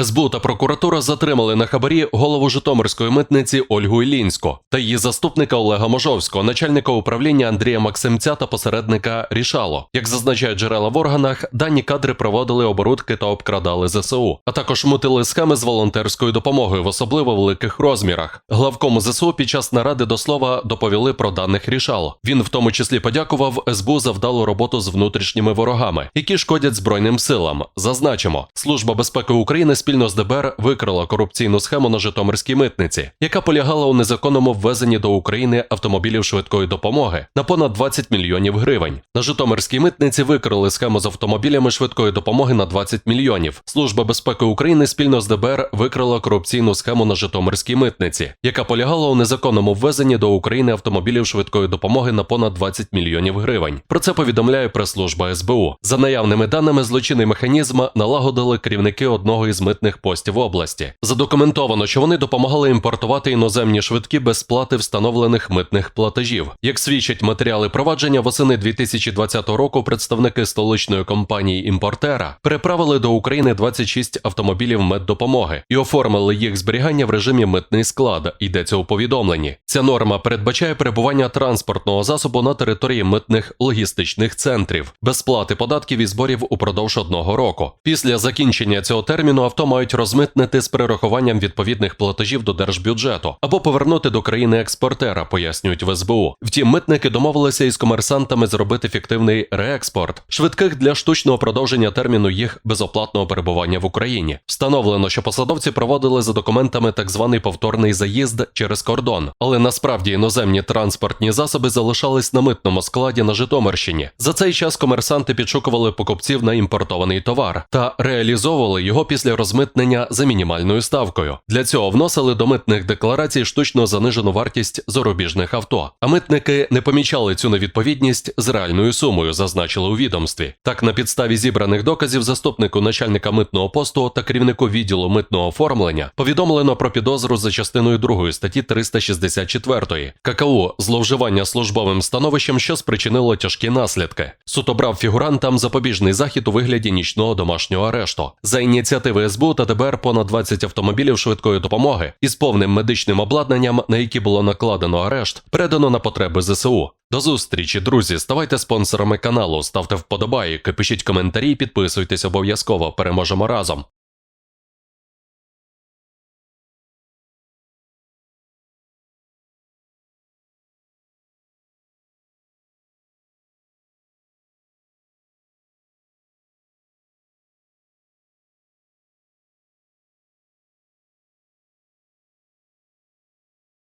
СБУ та прокуратура затримали на хабарі голову Житомирської митниці Ольгу Ілінську та її заступника Олега Можовського, начальника управління Андрія Максимця та посередника Рішало. Як зазначають джерела в органах, дані кадри проводили оборудки та обкрадали ЗСУ, а також мутили схеми з волонтерською допомогою в особливо великих розмірах. Главкому ЗСУ під час наради до слова доповіли про даних Рішало. Він в тому числі подякував СБУ за вдалу роботу з внутрішніми ворогами, які шкодять збройним силам. Зазначимо, служба безпеки України спільно з ДБР викрила корупційну схему на Житомирській митниці, яка полягала у незаконному ввезенні до України автомобілів швидкої допомоги на понад 20 мільйонів гривень. На Житомирській митниці викрили схему з автомобілями швидкої допомоги на 20 мільйонів. Служба безпеки України спільно з ДБР викрила корупційну схему на Житомирській митниці, яка полягала у незаконному ввезенні до України автомобілів швидкої допомоги на понад 20 мільйонів гривень. Про це повідомляє прес-служба СБУ. За наявними даними, злочинний механізм налагодили керівники одного із митних постів області. Задокументовано, що вони допомагали імпортувати іноземні швидкі без сплати встановлених митних платежів. Як свідчать матеріали провадження, восени 2020 року представники столичної компанії імпортера переправили до України 26 автомобілів меддопомоги і оформили їх зберігання в режимі митний склад. Йдеться у повідомленні. Ця норма передбачає перебування транспортного засобу на території митних логістичних центрів без сплати податків і зборів упродовж одного року. Після закінчення цього терміну авто мають розмитнити з перерахуванням відповідних платежів до держбюджету або повернути до країни експортера, пояснюють в СБУ. Втім, митники домовилися із комерсантами зробити фіктивний реекспорт швидких для штучного продовження терміну їх безоплатного перебування в Україні. Встановлено, що посадовці проводили за документами так званий повторний заїзд через кордон, але насправді іноземні транспортні засоби залишались на митному складі на Житомирщині. За цей час комерсанти підшукували покупців на імпортований товар та реалізовували його після розмитнення за мінімальною ставкою. Для цього вносили до митних декларацій штучно занижену вартість зарубіжних авто. А митники не помічали цю невідповідність з реальною сумою, зазначили у відомстві. Так, на підставі зібраних доказів заступнику начальника митного посту та керівнику відділу митного оформлення повідомлено про підозру за частиною 2 статті 364 ККУ зловживання службовим становищем, що спричинило тяжкі наслідки. Суд обрав фігурантам запобіжний захід у вигляді нічного домашнього арешту. За ініціативи СБУ та ДБР понад 20 автомобілів швидкої допомоги із повним медичним обладнанням, на які було накладено арешт, передано на потреби ЗСУ. До зустрічі, друзі. Ставайте спонсорами каналу, ставте вподобайки, пишіть коментарі, підписуйтесь обов'язково. Переможемо разом.